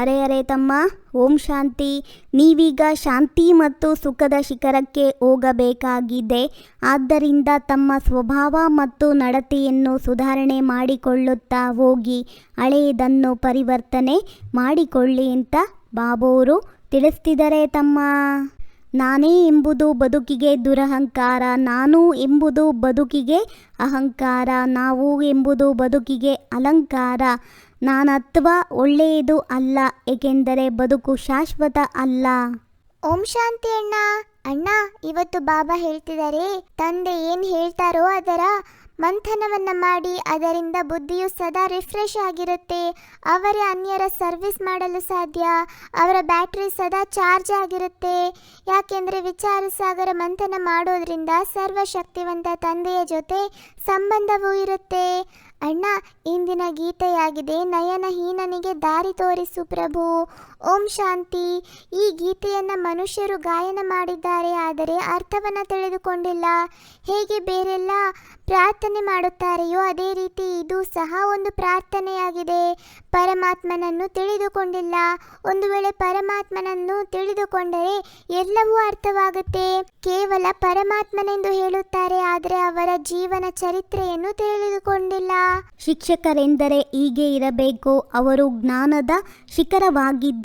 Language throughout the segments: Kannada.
ಅರೆ ಅರೆ ತಮ್ಮ, ಓಂ ಶಾಂತಿ. ನೀವೀಗ ಶಾಂತಿ ಮತ್ತು ಸುಖದ ಶಿಖರಕ್ಕೆ ಹೋಗಬೇಕಾಗಿದೆ. ಆದ್ದರಿಂದ ತಮ್ಮ ಸ್ವಭಾವ ಮತ್ತು ನಡತೆಯನ್ನು ಸುಧಾರಣೆ ಮಾಡಿಕೊಳ್ಳುತ್ತಾ ಹೋಗಿ, ಹಳೆಯದನ್ನು ಪರಿವರ್ತನೆ ಮಾಡಿಕೊಳ್ಳಿ ಅಂತ ಬಾಬೋರು ತಿಳಿಸ್ತಿದ್ದಾರೆ ತಮ್ಮ. ನಾನೇ ಎಂಬುದು ಬದುಕಿಗೆ ದುರಹಂಕಾರ, ನಾನು ಎಂಬುದು ಬದುಕಿಗೆ ಅಹಂಕಾರ, ನಾವು ಎಂಬುದು ಬದುಕಿಗೆ ಅಲಂಕಾರ. ನಾನತ್ವ ಒಳ್ಳೆಯದು ಅಲ್ಲ, ಏಕೆಂದರೆ ಬದುಕು ಶಾಶ್ವತ ಅಲ್ಲ. ಓಂ ಶಾಂತಿ ಅಣ್ಣ. ಅಣ್ಣ, ಇವತ್ತು ಬಾಬಾ ಹೇಳ್ತಿದ್ದಾರೆ ತಂದೆ ಏನು ಹೇಳ್ತಾರೋ ಅದರ ಮಂಥನವನ್ನ ಮಾಡಿ ಅದರಿಂದ ಬುದ್ಧಿಯು ಸದಾ ರಿಫ್ರೆಶ್ ಆಗಿರುತ್ತೆ. ಅವರೇ ಅನ್ಯರ ಸರ್ವಿಸ್ ಮಾಡಲು ಸಾಧ್ಯ. ಅವರ ಬ್ಯಾಟ್ರಿ ಸದಾ ಚಾರ್ಜ್ ಆಗಿರುತ್ತೆ. ಯಾಕೆಂದರೆ ವಿಚಾರ ಸಾಗರ ಮಂಥನ ಮಾಡೋದ್ರಿಂದ ಸರ್ವಶಕ್ತಿವಂತ ತಂದೆಯ ಜೊತೆ ಸಂಬಂಧವೂ ಇರುತ್ತೆ. ಅಣ್ಣ, ಇಂದಿನ ಗೀತೆಯಾಗಿದೆ, ನಯನಹೀನನಿಗೆ ದಾರಿ ತೋರಿಸು ಪ್ರಭು. ಓಂ ಶಾಂತಿ. ಈ ಗೀತೆಯನ್ನು ಮನುಷ್ಯರು ಗಾಯನ ಮಾಡಿದ್ದಾರೆ, ಆದರೆ ಅರ್ಥವನ್ನು ತಿಳಿದುಕೊಂಡಿಲ್ಲ. ಹೇಗೆ ಬೇರೆಲ್ಲ ಪ್ರಾರ್ಥನೆ ಮಾಡುತ್ತಾರೆಯೋ ಅದೇ ರೀತಿ ಇದು ಸಹ ಒಂದು ಪ್ರಾರ್ಥನೆಯಾಗಿದೆ. ಪರಮಾತ್ಮನನ್ನು ತಿಳಿದುಕೊಂಡಿಲ್ಲ. ಒಂದು ವೇಳೆ ಪರಮಾತ್ಮನನ್ನು ತಿಳಿದುಕೊಂಡರೆ ಎಲ್ಲವೂ ಅರ್ಥವಾಗುತ್ತೆ. ಕೇವಲ ಪರಮಾತ್ಮನೆಂದು ಹೇಳುತ್ತಾರೆ, ಆದರೆ ಅವರ ಜೀವನ ಚರಿತ್ರೆಯನ್ನು ತಿಳಿದುಕೊಂಡಿಲ್ಲ. ಶಿಕ್ಷಕರೆಂದರೆ ಹೀಗೆ ಇರಬೇಕು. ಅವರು ಜ್ಞಾನದ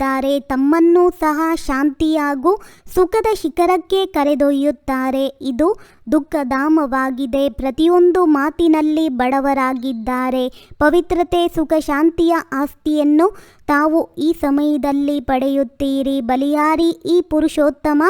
ಶಿಖರವಾಗಿದ್ದಾರೆ ತಮ್ಮನ್ನೂ ಸಹ ಶಾಂತಿಯಾಗೂ ಸುಖದ ಶಿಖರಕ್ಕೆ ಕರೆದೊಯ್ಯುತ್ತಾರೆ. ಇದು ದುಃಖಧಾಮವಾಗಿದೆ. ಪ್ರತಿಯೊಂದು ಮಾತಿನಲ್ಲಿ ಬಡವರಾಗಿದ್ದಾರೆ. ಪವಿತ್ರತೆ, ಸುಖ, ಶಾಂತಿಯ ಆಸ್ತಿಯನ್ನು ತಾವು ಈ ಸಮಯದಲ್ಲಿ ಪಡೆಯುತ್ತೀರಿ. ಬಲಿಯಾರಿ ಈ ಪುರುಷೋತ್ತಮ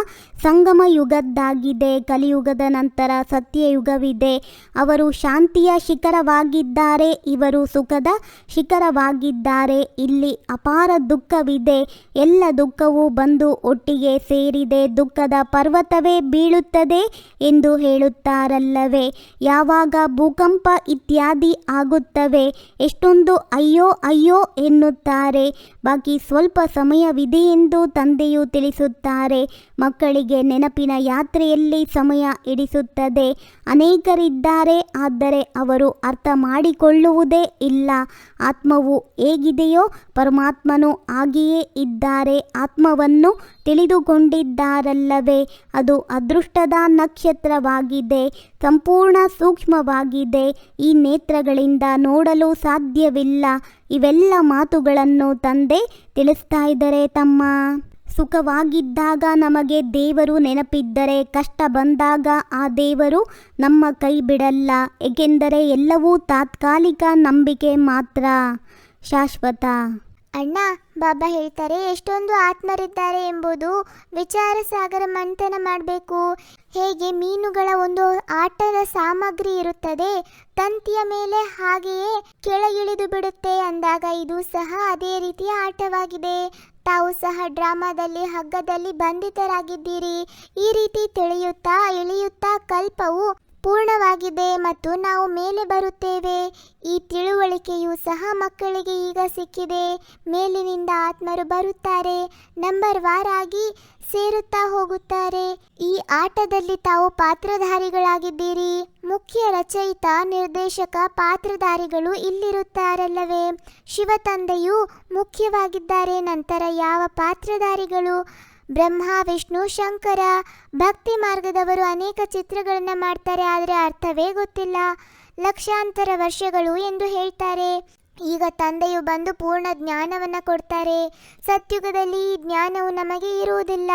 ಸಂಗಮ ಯುಗದ್ದಾಗಿದೆ ಕಲಿಯುಗದ ನಂತರ ಸತ್ಯಯುಗವಿದೆ. ಅವರು ಶಾಂತಿಯ ಶಿಖರವಾಗಿದ್ದಾರೆ. ಇವರು ಸುಖದ ಶಿಖರವಾಗಿದ್ದಾರೆ. ಇಲ್ಲಿ ಅಪಾರ ದುಃಖವಿದೆ. ಎಲ್ಲ ದುಃಖವು ಬಂದು ಒಟ್ಟಿಗೆ ಸೇರಿದೆ, ದುಃಖದ ಪರ್ವತವೇ ಬೀಳುತ್ತದೆ ಎಂದು ಹೇಳುತ್ತಾರಲ್ಲವೇ? ಯಾವಾಗ ಭೂಕಂಪ ಇತ್ಯಾದಿ ಆಗುತ್ತವೆ, ಎಷ್ಟೊಂದು ಅಯ್ಯೋ ಅಯ್ಯೋ ಎನ್ನುತ್ತಾರೆ. ಬಾಕಿ ಸ್ವಲ್ಪ ಸಮಯವಿದೆ ಎಂದು ತಂದೆಯು ತಿಳಿಸುತ್ತಾರೆ. ಮಕ್ಕಳಿಗೆ ನೆನಪಿನ ಯಾತ್ರೆಯಲ್ಲಿ ಸಮಯ ಇಡಿಸುತ್ತದೆ ಅನೇಕರಿದ್ದಾರೆ, ಆದರೆ ಅವರು ಅರ್ಥ ಮಾಡಿಕೊಳ್ಳುವುದೇ ಇಲ್ಲ. ಆತ್ಮವು ಹೇಗಿದೆಯೋ ಪರಮಾತ್ಮನು ಆಗಿಯೇ ಇದ್ದಾರೆ. ಆತ್ಮವನ್ನು ತಿಳಿದುಕೊಂಡಿದ್ದಾರಲ್ಲವೇ? ಅದು ಅದೃಷ್ಟದ ನಕ್ಷತ್ರವಾಗಿದೆ, ಸಂಪೂರ್ಣ ಸೂಕ್ಷ್ಮವಾಗಿದೆ. ಈ ನೇತ್ರಗಳಿಂದ ನೋಡಲು ಸಾಧ್ಯವಿಲ್ಲ. ಇವೆಲ್ಲ ಮಾತುಗಳನ್ನು ತಂದೆ ತಿಳಿಸ್ತಾ ಇದ್ದರೆ ತಮ್ಮ. ಸುಖವಾಗಿದ್ದಾಗ ನಮಗೆ ದೇವರು ನೆನಪಿದ್ದರೆ, ಕಷ್ಟ ಬಂದಾಗ ಆ ದೇವರು ನಮ್ಮ ಕೈ ಬಿಡಲ್ಲ. ಏಕೆಂದರೆ ಎಲ್ಲವೂ ತಾತ್ಕಾಲಿಕ ನಂಬಿಕೆ ಮಾತ್ರ. ಶಾಶ್ವತ. ಅಣ್ಣ, ಬಾಬಾ ಹೇಳ್ತಾರೆ, ಎಷ್ಟೊಂದು ಆತ್ಮರಿದ್ದಾರೆ ಎಂಬುದು ವಿಚಾರ ಸಾಗರ ಮಂಥನ ಮಾಡಬೇಕು. ಹೇಗೆ ಮೀನುಗಳ ಒಂದು ಆಟದ ಸಾಮಗ್ರಿ ಇರುತ್ತದೆ, ತಂತಿಯ ಮೇಲೆ ಹಾಗೆಯೇ ಕೆಳಗಿಳಿದು ಬಿಡುತ್ತೆ ಅಂದಾಗ ಇದು ಸಹ ಅದೇ ರೀತಿಯ ಆಟವಾಗಿದೆ. ತಾವು ಸಹ ಡ್ರಾಮಾದಲ್ಲಿ, ಹಗ್ಗದಲ್ಲಿ ಬಂಧಿತರಾಗಿದ್ದೀರಿ. ಈ ರೀತಿ ತಿಳಿಯುತ್ತಾ, ಇಳಿಯುತ್ತಾ ಕಲ್ಪವು ಪೂರ್ಣವಾಗಿದೆ ಮತ್ತು ನಾವು ಮೇಲೆ ಬರುತ್ತೇವೆ. ಈ ತಿಳುವಳಿಕೆಯು ಸಹ ಮಕ್ಕಳಿಗೆ ಈಗ ಸಿಕ್ಕಿದೆ. ಮೇಲಿನಿಂದ ಆತ್ಮರು ಬರುತ್ತಾರೆ ನಂಬರ್ ವಾರ್ ಆಗಿ ಸೇರುತ್ತಾ ಹೋಗುತ್ತಾರೆ. ಈ ಆಟದಲ್ಲಿ ತಾವು ಪಾತ್ರಧಾರಿಗಳಾಗಿದ್ದೀರಿ. ಮುಖ್ಯ ರಚಯಿತ, ನಿರ್ದೇಶಕ, ಪಾತ್ರಧಾರಿಗಳು ಇಲ್ಲಿರುತ್ತಾರಲ್ಲವೇ. ಶಿವ ತಂದೆಯು ಮುಖ್ಯವಾಗಿದ್ದಾರೆ, ನಂತರ ಯಾವ ಪಾತ್ರಧಾರಿಗಳು? ಬ್ರಹ್ಮ, ವಿಷ್ಣು, ಶಂಕರ, ಭಕ್ತಿ ಮಾರ್ಗದವರು ಅನೇಕ ಚಿತ್ರಗಳನ್ನು ಮಾಡ್ತಾರೆ, ಆದರೆ ಅರ್ಥವೇ ಗೊತ್ತಿಲ್ಲ. ಲಕ್ಷಾಂತರ ವರ್ಷಗಳು ಎಂದು ಹೇಳ್ತಾರೆ. ಈಗ ತಂದೆಯು ಬಂದು ಪೂರ್ಣ ಜ್ಞಾನವನ್ನು ಕೊಡ್ತಾರೆ. ಸತ್ಯುಗದಲ್ಲಿ ಈ ಜ್ಞಾನವು ನಮಗೆ ಇರುವುದಿಲ್ಲ.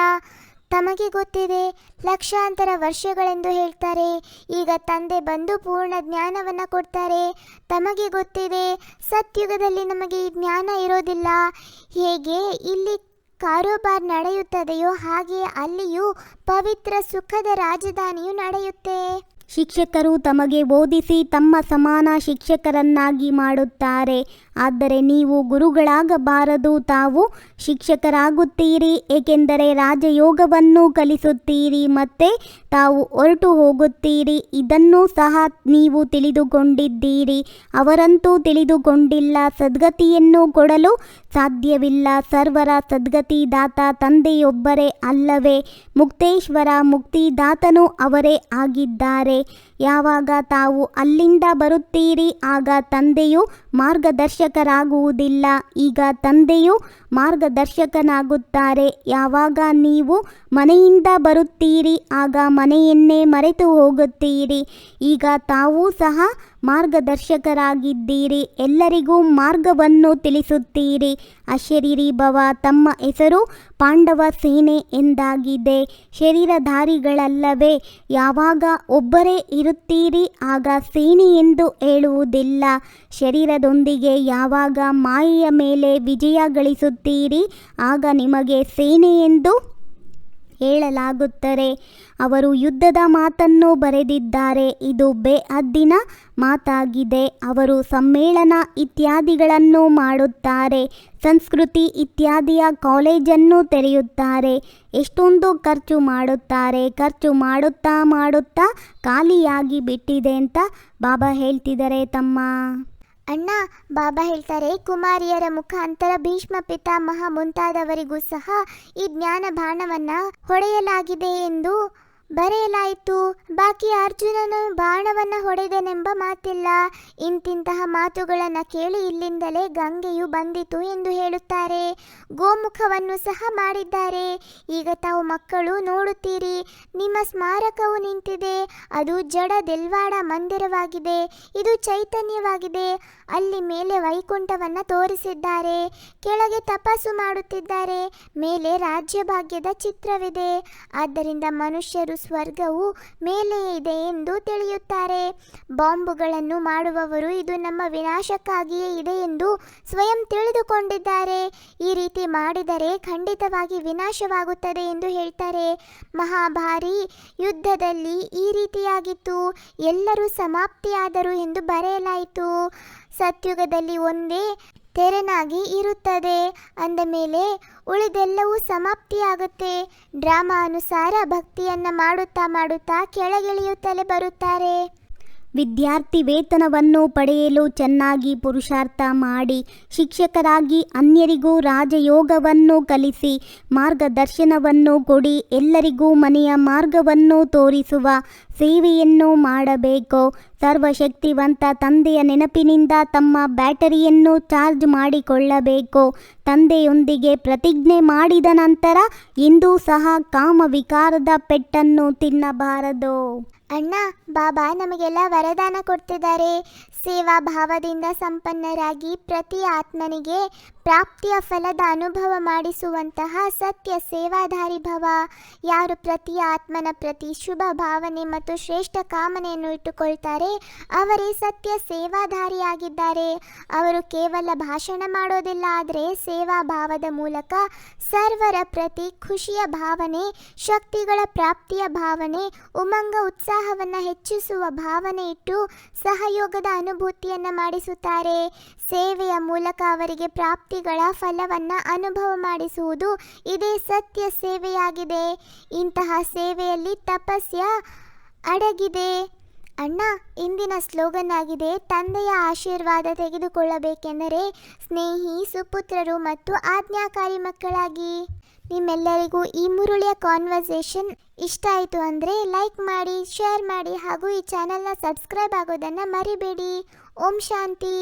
ತಮಗೆ ಗೊತ್ತಿದೆ, ಲಕ್ಷಾಂತರ ವರ್ಷಗಳೆಂದು ಹೇಳ್ತಾರೆ. ಈಗ ತಂದೆ ಬಂದು ಪೂರ್ಣ ಜ್ಞಾನವನ್ನು ಕೊಡ್ತಾರೆ. ತಮಗೆ ಗೊತ್ತಿದೆ, ಸತ್ಯುಗದಲ್ಲಿ ನಮಗೆ ಈ ಜ್ಞಾನ ಇರೋದಿಲ್ಲ ಹೇಗೆ? ಇಲ್ಲಿ ಕಾರೋಬಾರ್ ನಡೆಯುತ್ತದೆಯೋ ಹಾಗೆ ಅಲ್ಲಿಯೂ ಪವಿತ್ರ ಸುಖದ ರಾಜಧಾನಿಯು ನಡೆಯುತ್ತೆ. ಶಿಕ್ಷಕರು ತಮಗೆ ಓದಿಸಿ ತಮ್ಮ ಸಮಾನ ಶಿಕ್ಷಕರನ್ನಾಗಿ ಮಾಡುತ್ತಾರೆ. ಆದರೆ ನೀವು ಗುರುಗಳಾಗಬಾರದು, ತಾವು ಶಿಕ್ಷಕರಾಗುತ್ತೀರಿ, ಏಕೆಂದರೆ ರಾಜಯೋಗವನ್ನು ಕಲಿಸುತ್ತೀರಿ ಮತ್ತೆ ತಾವು ಹೊರಟು ಹೋಗುತ್ತೀರಿ. ಇದನ್ನು ಸಹ ನೀವು ತಿಳಿದುಕೊಂಡಿದ್ದೀರಿ. ಅವರಂತೂ ತಿಳಿದುಕೊಂಡಿಲ್ಲ, ಸದ್ಗತಿಯನ್ನು ಕೊಡಲು ಸಾಧ್ಯವಿಲ್ಲ. ಸರ್ವರ ಸದ್ಗತಿದಾತ ತಂದೆಯೊಬ್ಬರೇ ಅಲ್ಲವೇ? ಮುಕ್ತೇಶ್ವರ ಮುಕ್ತಿದಾತನೂ ಅವರೇ ಆಗಿದ್ದಾರೆ. ಯಾವಾಗ ತಾವು ಅಲ್ಲಿಂದ ಬರುತ್ತೀರಿ, ಆಗ ತಂದೆಯು ಮಾರ್ಗದರ್ಶಕರಾಗುವುದಿಲ್ಲ ಈಗ ತಂದೆಯು ಮಾರ್ಗದರ್ಶಕನಾಗುತ್ತಾರೆ. ಯಾವಾಗ ನೀವು ಮನೆಯಿಂದ ಬರುತ್ತೀರಿ, ಆಗ ಮನೆಯನ್ನೇ ಮರೆತು ಹೋಗುತ್ತೀರಿ. ಈಗ ತಾವೂ ಸಹ ಮಾರ್ಗದರ್ಶಕರಾಗಿದ್ದೀರಿ. ಎಲ್ಲರಿಗೂ ಮಾರ್ಗವನ್ನು ತಿಳಿಸುತ್ತೀರಿ. ಅಶರೀರಿ ಭವ ತಮ್ಮ ಹೆಸರು ಪಾಂಡವ ಸೇನೆ ಎಂದಾಗಿದೆ. ಶರೀರಧಾರಿಗಳಲ್ಲವೇ ಯಾವಾಗ ಒಬ್ಬರೇ ಇರುತ್ತೀರಿ ಆಗ ಸೇನೆ ಎಂದು ಹೇಳುವುದಿಲ್ಲ. ಶರೀರದೊಂದಿಗೆ ಯಾವಾಗ ಮಾಯೆಯ ಮೇಲೆ ವಿಜಯ ಗಳಿಸುತ್ತೀರಿ ಆಗ ನಿಮಗೆ ಸೇನೆ ಎಂದು ಹೇಳಲಾಗುತ್ತದೆ. ಅವರು ಯುದ್ಧದ ಮಾತನ್ನು ಬರೆದಿದ್ದಾರೆ. ಇದು ಬೇಅದ್ದಿನ ಮಾತಾಗಿದೆ. ಅವರು ಸಮ್ಮೇಳನ ಇತ್ಯಾದಿಗಳನ್ನು ಮಾಡುತ್ತಾರೆ. ಸಂಸ್ಕೃತಿ ಇತ್ಯಾದಿಯ ಕಾಲೇಜನ್ನು ತೆರೆಯುತ್ತಾರೆ. ಎಷ್ಟೊಂದು ಖರ್ಚು ಮಾಡುತ್ತಾರೆ. ಖರ್ಚು ಮಾಡುತ್ತಾ ಮಾಡುತ್ತಾ ಖಾಲಿಯಾಗಿ ಬಿಟ್ಟಿದೆ ಅಂತ ಬಾಬಾ ಹೇಳ್ತಿದ್ದಾರೆ ತಮ್ಮ ಅಣ್ಣ ಬಾಬಾ ಹೇಳ್ತಾರೆ ಕುಮಾರಿಯರ ಮುಖಾಂತರ ಭೀಷ್ಮ ಪಿತಾಮಹ ಮುಂತಾದವರಿಗೂ ಸಹ ಈ ಜ್ಞಾನ ಬಾಣವನ್ನ ಹೊಡೆಯಲಾಗಿದೆ ಎಂದು ಬರೆಯಲಾಯಿತು. ಬಾಕಿ ಅರ್ಜುನನು ಬಾಣವನ್ನ ಹೊಡೆದನೆಂಬ ಮಾತಿಲ್ಲ. ಇಂತಿಂತಹ ಮಾತುಗಳನ್ನು ಕೇಳಿ ಇಲ್ಲಿಂದಲೇ ಗಂಗೆಯು ಬಂದಿತು ಎಂದು ಹೇಳುತ್ತಾರೆ. ಗೋಮುಖವನ್ನು ಸಹ ಮಾಡಿದ್ದಾರೆ. ಈಗ ತಾವು ಮಕ್ಕಳು ನೋಡುತ್ತೀರಿ. ನಿಮ್ಮ ಸ್ಮಾರಕವು ನಿಂತಿದೆ. ಅದು ಜಡ ದೆಲ್ವಾಡ ಮಂದಿರವಾಗಿದೆ. ಇದು ಚೈತನ್ಯವಾಗಿದೆ. ಅಲ್ಲಿ ಮೇಲೆ ವೈಕುಂಠವನ್ನು ತೋರಿಸಿದ್ದಾರೆ. ಕೆಳಗೆ ತಪಸ್ಸು ಮಾಡುತ್ತಿದ್ದಾರೆ. ಮೇಲೆ ರಾಜ್ಯಭಾಗ್ಯದ ಚಿತ್ರವಿದೆ. ಆದ್ದರಿಂದ ಮನುಷ್ಯರು ಸ್ವರ್ಗವು ಮೇಲೆ ಇದೆ ಎಂದು ತಿಳಿಯುತ್ತಾರೆ. ಬಾಂಬುಗಳನ್ನು ಮಾಡುವವರು ಇದು ನಮ್ಮ ವಿನಾಶಕ್ಕಾಗಿಯೇ ಇದೆ ಎಂದು ಸ್ವಯಂ ತಿಳಿದುಕೊಂಡಿದ್ದಾರೆ. ಈ ರೀತಿ ಮಾಡಿದರೆ ಖಂಡಿತವಾಗಿ ವಿನಾಶವಾಗುತ್ತದೆ ಎಂದು ಹೇಳ್ತಾರೆ. ಮಹಾಭಾರಿ ಯುದ್ಧದಲ್ಲಿ ಈ ರೀತಿಯಾಗಿತ್ತು. ಎಲ್ಲರೂ ಸಮಾಪ್ತಿಯಾದರು ಎಂದು ಬರೆಯಲಾಯಿತು. ಸತ್ಯುಗದಲ್ಲಿ ಒಂದೇ ತೆರನಾಗಿ ಇರುತ್ತದೆ. ಅಂದ ಮೇಲೆ ಉಳಿದೆಲ್ಲವೂ ಸಮಾಪ್ತಿಯಾಗುತ್ತೆ. ಡ್ರಾಮಾ ಅನುಸಾರ ಭಕ್ತಿಯನ್ನ ಮಾಡುತ್ತಾ ಮಾಡುತ್ತಾ ಕೆಳಗಿಳಿಯುತ್ತಲೇ ಬರುತ್ತಾರೆ. ವಿದ್ಯಾರ್ಥಿ ವೇತನವನ್ನು ಪಡೆಯಲು ಚೆನ್ನಾಗಿ ಪುರುಷಾರ್ಥ ಮಾಡಿ ಶಿಕ್ಷಕರಾಗಿ ಅನ್ಯರಿಗೂ ರಾಜಯೋಗವನ್ನು ಕಲಿಸಿ ಮಾರ್ಗದರ್ಶನವನ್ನು ಕೊಡಿ ಎಲ್ಲರಿಗೂ ಮನೆಯ ಮಾರ್ಗವನ್ನು ತೋರಿಸುವ ಸೇವೆಯನ್ನು ಮಾಡಬೇಕು. ಸರ್ವಶಕ್ತಿವಂತ ತಂದೆಯ ನೆನಪಿನಿಂದ ತಮ್ಮ ಬ್ಯಾಟರಿಯನ್ನು ಚಾರ್ಜ್ ಮಾಡಿಕೊಳ್ಳಬೇಕು. ತಂದೆಯೊಂದಿಗೆ ಪ್ರತಿಜ್ಞೆ ಮಾಡಿದ ನಂತರ ಇಂದೂ ಸಹ ಕಾಮವಿಕಾರದ ಪೆಟ್ಟನ್ನು ತಿನ್ನಬಾರದು. ಅಣ್ಣ ಬಾಬಾ ನಮಗೆಲ್ಲ ವರದಾನ ಕೊಡ್ತಿದ್ದಾರೆ. ಸೇವಾ ಭಾವದಿಂದ ಸಂಪನ್ನರಾಗಿ ಪ್ರತಿ ಆತ್ಮನಿಗೆ ಪ್ರಾಪ್ತಿಯ ಫಲದ ಅನುಭವ ಮಾಡಿಸುವಂತಹ ಸತ್ಯ ಸೇವಾಧಾರಿ ಭವ. ಯಾರು ಪ್ರತಿ ಆತ್ಮನ ಪ್ರತಿ ಶುಭ ಭಾವನೆ ಮತ್ತು ಶ್ರೇಷ್ಠ ಕಾಮನೆಯನ್ನು ಇಟ್ಟುಕೊಳ್ತಾರೆ, ಅವರೇ ಸತ್ಯ ಸೇವಾಧಾರಿಯಾಗಿದ್ದಾರೆ. ಅವರು ಕೇವಲ ಭಾಷಣ ಮಾಡೋದಿಲ್ಲ, ಆದರೆ ಸೇವಾ ಭಾವದ ಮೂಲಕ ಸರ್ವರ ಪ್ರತಿ ಖುಷಿಯ ಭಾವನೆ, ಶಕ್ತಿಗಳ ಪ್ರಾಪ್ತಿಯ ಭಾವನೆ, ಉಮಂಗ ಉತ್ಸಾಹವನ್ನು ಹೆಚ್ಚಿಸುವ ಭಾವನೆ ಇಟ್ಟು ಸಹಯೋಗದ ಅನುಭೂತಿಯನ್ನು ಮಾಡಿಸುತ್ತಾರೆ. ಸೇವೆಯ ಮೂಲಕ ಅವರಿಗೆ ಪ್ರಾಪ್ತಿಗಳ ಫಲವನ್ನು ಅನುಭವ ಮಾಡಿಸುವುದು ಇದೇ ಸತ್ಯ ಸೇವೆಯಾಗಿದೆ. ಇಂತಹ ಸೇವೆಯಲ್ಲಿ ತಪಸ್ಯ ಅಡಗಿದೆ. ಅಣ್ಣ, ಇಂದಿನ ಸ್ಲೋಗನ್ ಆಗಿದೆ, ತಂದೆಯ ಆಶೀರ್ವಾದ ತೆಗೆದುಕೊಳ್ಳಬೇಕೆಂದರೆ ಸ್ನೇಹಿ, ಸುಪುತ್ರರು ಮತ್ತು ಆಜ್ಞಾಕಾರಿ ಮಕ್ಕಳಾಗಿ. ನಿಮ್ಮೆಲ್ಲರಿಗೂ ಈ ಮುರುಳಿಯ ಕಾನ್ವರ್ಸೇಷನ್ ಇಷ್ಟ ಆಯಿತು ಅಂದರೆ ಲೈಕ್ ಮಾಡಿ ಶೇರ್ ಮಾಡಿ ಹಾಗೂ ಈ ಚಾನಲ್ನ ಸಬ್ಸ್ಕ್ರೈಬ್ ಆಗೋದನ್ನು ಮರಿಬೇಡಿ ಓಂ ಶಾಂತಿ.